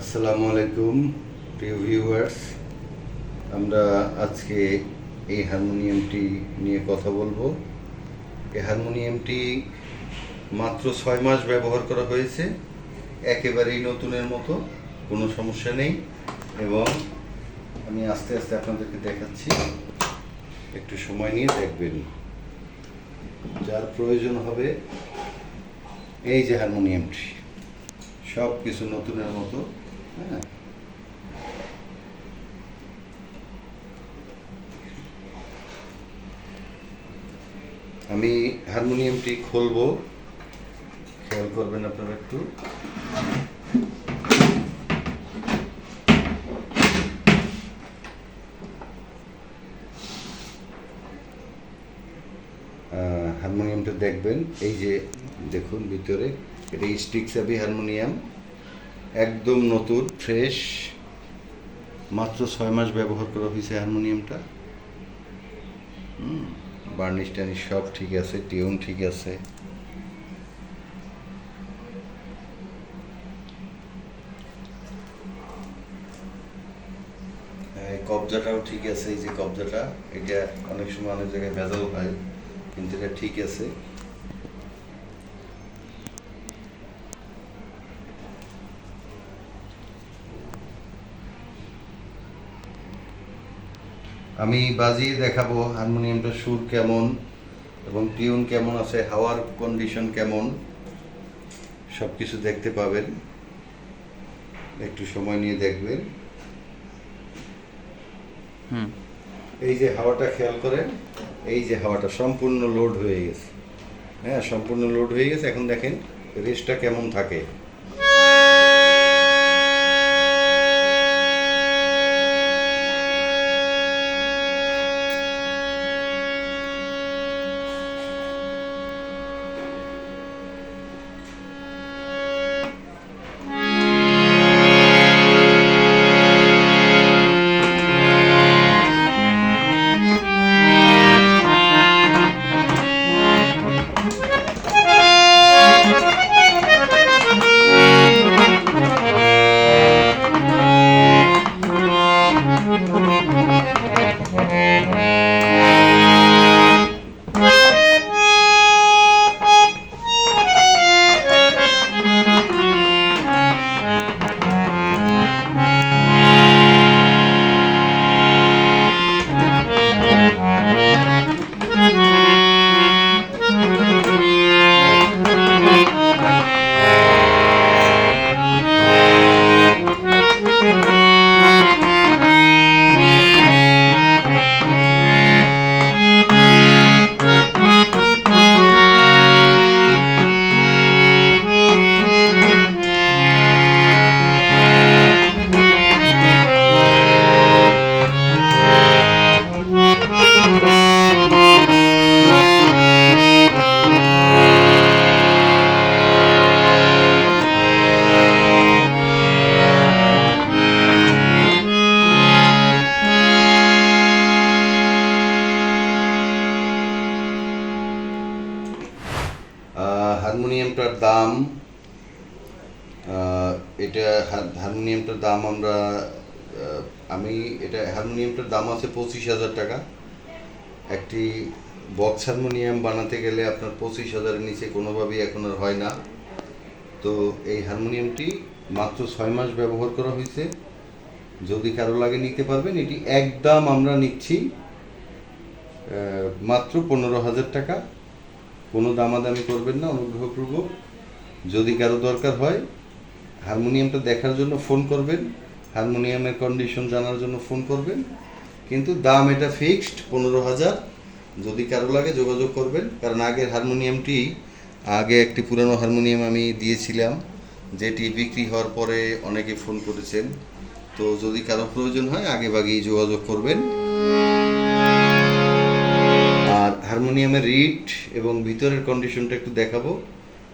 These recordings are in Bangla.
আসসালামু আলাইকুম প্রিয় ভিউয়ার্স আমরা আজকে এই হারমোনিয়ামটি নিয়ে কথা বলব। এই হারমোনিয়ামটি মাত্র ছয় মাস ব্যবহার করা হয়েছে। একেবারেই নতুনের মতো, কোনো সমস্যা নেই। এবং আমি আস্তে আস্তে আপনাদেরকে দেখাচ্ছি। একটু সময় নিয়ে দেখবেন। যার প্রয়োজন হবে এই যে হারমোনিয়ামটি সব কিছু নতুনের মতো। হ্যাঁ আমি হারমোনিয়ামটি খুলবো। খেয়াল করবেন আপনারা একটু। হারমোনিয়ামটা দেখবেন। এই যে দেখুন ভিতরে, এটা স্টিক চাবি হারমোনিয়াম। একদম নতুন ফ্রেশ মাত্র ছয় মাস ব্যবহার করা হয়েছে হারমোনিয়ামটা বার্নিশ টার্নিশ সব ঠিক আছে টিউন ঠিক আছে। কবজাটাও ঠিক আছে, এই যে কবজাটা, এটা অনেক সময় অনেক জায়গায় ভেজাল হয়, কিন্তু এটা ঠিক আছে। আমি বাজিয়ে দেখাবো হারমোনিয়ামটার সুর কেমন এবং টিউন কেমন আছে হাওয়ার কন্ডিশন কেমন সব কিছু দেখতে পাবেন। একটু সময় নিয়ে দেখবেন। হুম। এই যে হাওয়াটা খেয়াল করেন এই যে হাওয়াটা সম্পূর্ণ লোড হয়ে গেছে। হ্যাঁ সম্পূর্ণ লোড হয়ে গেছে। এখন দেখেন রেসটা কেমন থাকে। দাম এটা হারমোনিয়ামটার দাম আমরা আমি এটা হারমোনিয়ামটার দাম আছে পঁচিশ হাজার টাকা। একটি বক্স হারমোনিয়াম বানাতে গেলে আপনার পঁচিশ হাজারের নিচে কোনোভাবেই এখন আর হয় না। তো এই হারমোনিয়ামটি মাত্র ছয় মাস ব্যবহার করা হয়েছে। যদি কারও লাগে নিতে পারবেন, এটি একদম আমরা নিচ্ছি মাত্র পনেরো হাজার টাকা। কোনো দামাদামি করবেন না, অনুগ্রহপূর্বক। যদি কারও দরকার হয়, হারমোনিয়ামটা দেখার জন্য ফোন করবেন, হারমোনিয়ামের কন্ডিশন জানার জন্য ফোন করবেন, কিন্তু দাম এটা ফিক্সড পনেরো হাজার। যদি কারও লাগে যোগাযোগ করবেন, কারণ আগের হারমোনিয়ামটি, আগে একটি পুরানো হারমোনিয়াম আমি দিয়েছিলাম, যেটি বিক্রি হওয়ার পরে অনেকে ফোন করেছেন। তো যদি কারও প্রয়োজন হয়, আগে ভাগেই যোগাযোগ করবেন। আর হারমোনিয়ামের রিড এবং ভিতরের কন্ডিশনটা একটু দেখাবো।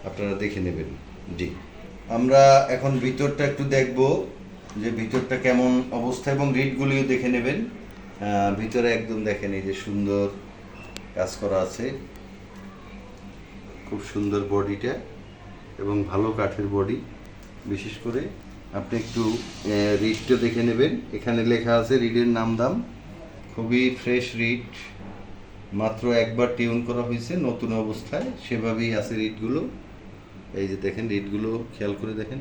আপনারা দেখে নেবেন। জি। আমরা এখন ভিতরটা একটু দেখব যে ভিতরটা কেমন অবস্থা এবং রিডগুলিও দেখে নেবেন। ভিতরে একদম দেখেন এই যে সুন্দর কাজ করা আছে। খুব সুন্দর বডিটা এবং ভালো কাঠের বডি। বিশেষ করে আপনি একটু রিডটা দেখে নেবেন। এখানে লেখা আছে রিডের নাম দাম। খুবই ফ্রেশ রিড মাত্র একবার টিউন করা হয়েছে নতুন অবস্থায়। সেভাবেই আছে রিডগুলো এই যে দেখেন রিডগুলো খেয়াল করে দেখেন।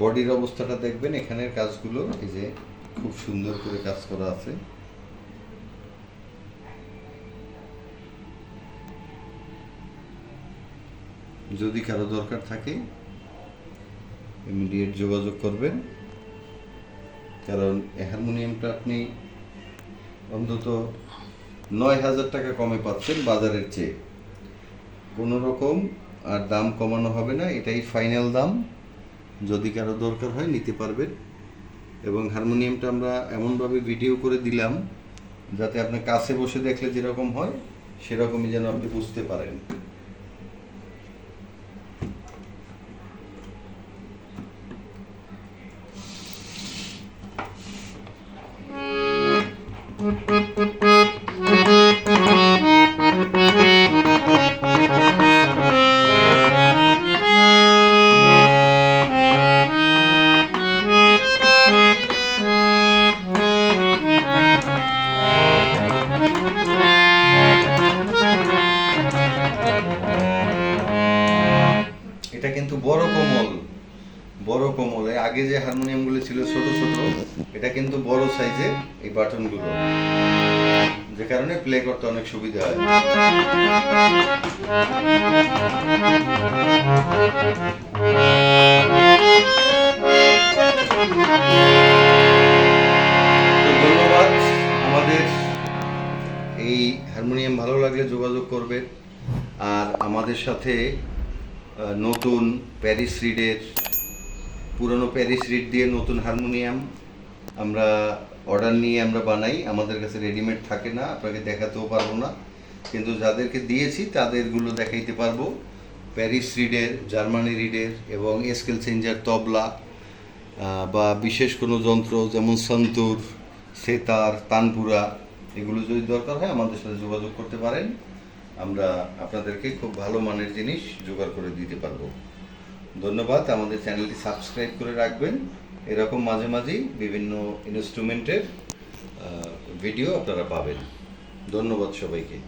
বডির অবস্থাটা দেখবেন, এখানের কাজগুলো, এই যে খুব সুন্দর করে কাজ করা আছে। যদি কারও দরকার থাকে ইমিডিয়েট যোগাযোগ করবেন। কারণ হারমোনিয়ামটা আপনি অন্তত নয় হাজার টাকা কমে পাচ্ছেন বাজারের চেয়ে। কোনো রকম আর দাম কমানো হবে না, এটাই ফাইনাল দাম। যদি কারও দরকার হয় নিতে পারবেন। এবং হারমোনিয়ামটা আমরা এমনভাবে ভিডিও করে দিলাম, যাতে আপনার কাছে বসে দেখলে যেরকম হয়, সেরকমই যেন আপনি বুঝতে পারেন। এর আগে যে হারমোনিয়ামগুলো ছিল ছোট ছোট, এটা কিন্তু বড় সাইজের এই বাটনগুলো যে কারণে প্লে করতে অনেক সুবিধা হয়। ধন্যবাদ। আমাদের এই হারমোনিয়াম ভালো লাগলে যোগাযোগ করবেন আর আমাদের সাথে নতুন প্যারিস রিডের পুরনো প্যারিস রিড দিয়ে নতুন হারমোনিয়াম আমরা অর্ডার নিয়ে আমরা বানাই। আমাদের কাছে রেডিমেড থাকে না, আপনাকে দেখাতেও পারব না। কিন্তু যাদেরকে দিয়েছি তাদেরগুলো দেখাইতে পারব। প্যারিস রিডের জার্মানি রিডের এবং স্কেল চেঞ্জার তবলা বা বিশেষ কোনো যন্ত্র যেমন সন্তুর সেতার তানপুরা এগুলো যদি দরকার হয় আমাদের সাথে যোগাযোগ করতে পারেন। আমরা আপনাদেরকে খুব ভালো মানের জিনিস জোগাড় করে দিতে পারব। ধন্যবাদ। আমাদের চ্যানেলটি সাবস্ক্রাইব করে রাখবেন। এরকম মাঝে মাঝেই বিভিন্ন ইনস্ট্রুমেন্টের ভিডিও আপনারা পাবেন। ধন্যবাদ সবাইকে।